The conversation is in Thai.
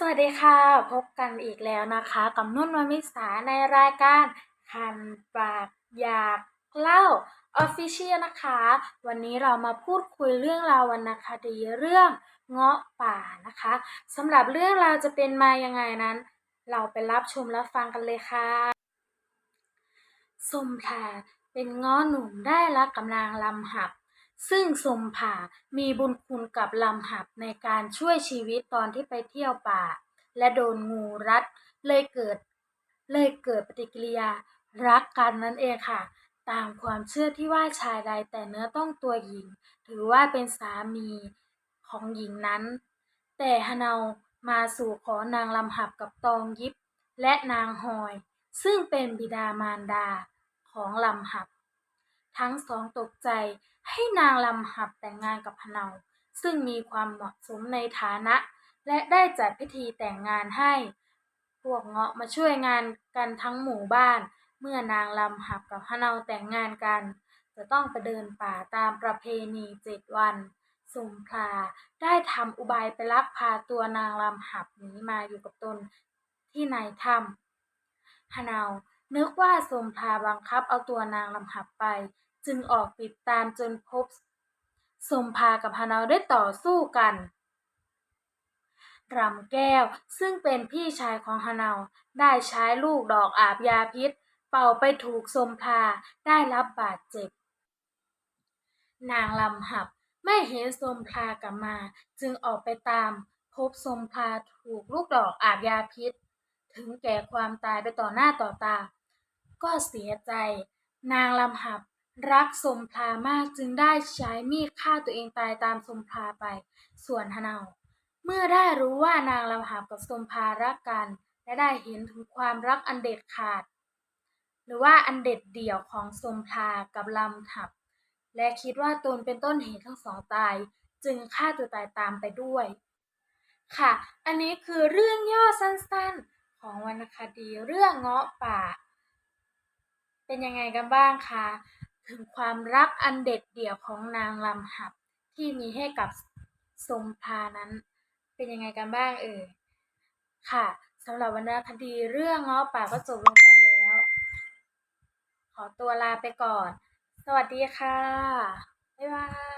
สวัสดีค่ะ พบกันอีกแล้วนะคะกับนุ่นวมิสาในรายการคันปากอยากเล่า Official นะคะ วันนี้เรามาพูดคุยเรื่องราววรรณคดีเรื่องเงาะป่านะคะสำหรับเรื่องราวจะเป็นมายังไงนั้น เราไปรับชมรับฟังกันเลยค่ะสมผาเป็นเง้อหนุ่มได้รักกำลังลำหับ ซึ่งสมผามีบุญคุณกับลำหับในการช่วยชีวิตตอนที่ไปเที่ยวป่า และโดนงูรัดเลยเกิดเลยเกิดปฏิกิริยารักกันนั่นเองค่ะ ตามความเชื่อที่ว่าชายใดแต่เนื้อต้องตัวหญิง ถือว่าเป็นสามีของหญิงนั้น แต่ฮนาวมาสู่ขอนางลำหับกับตองยิบ และนางหอย ซึ่งเป็นบิดามารดาของลำหับ ทั้งสองตกใจให้นางลำหับแต่งงานกับพเนา ซึ่งมีความเหมาะสมในฐานะ และได้จัดพิธีแต่งงานให้ พวกเงาะมาช่วยงานกันทั้งหมู่บ้าน เมื่อนางลำหับกับพเนาแต่งงานกัน จะต้องไปเดินป่าตามประเพณีเจ็ดวันสุมพลาได้ทำอุบายไปลักพาตัวนางลำหับหนีมาอยู่กับตนที่ในถ้ำฮะเนา นึกว่าสมภาบังคับเอาตัวนางลำหับไป จึงออกติดตามจนพบ สมภากับฮะเนาได้ต่อสู้กันรำแก้วซึ่งเป็นพี่ชายของฮะเนาได้ใช้ลูกดอกอาบยาพิษ เป่าไปถูกสมภาได้รับบาดเจ็บ นางลำหับไม่เห็นสมภากลับมา จึงออกไปตาม พบสมภาถูกลูกดอกอาบยาพิษ ถึงแก่ความตายไปต่อหน้าต่อตา ก็เสียใจ นางลำหับรักสมภามากจึงได้ใช้มีดฆ่าตัวเองตายตามสมภาไป ส่วนฮนาเมื่อได้รู้ว่านางลำหับกับสมภารักกัน และได้เห็นถึงความรักอันเด็ดขาด หรือว่าอันเด็ดเดี่ยวของสมภากับลำหับ และคิดว่าตนเป็นต้นเหตุทั้งสองตาย จึงฆ่าตัวตายตามไปด้วย ค่ะ อันนี้คือเรื่องย่อสั้นๆ ของวรรณคดีเรื่องเงาะป่า เป็นยังไงกันบ้างคะถึงความรักอันเด็ดเดี่ยวของนางลำหับที่มีให้กับสมภานั้น เป็นยังไงกันบ้างเอ่ยค่ะสำหรับวรรณคดีเรื่องเงาะป่าก็จบลงไปแล้ว ขอตัวลาไปก่อน สวัสดีค่ะ บ๊ายบาย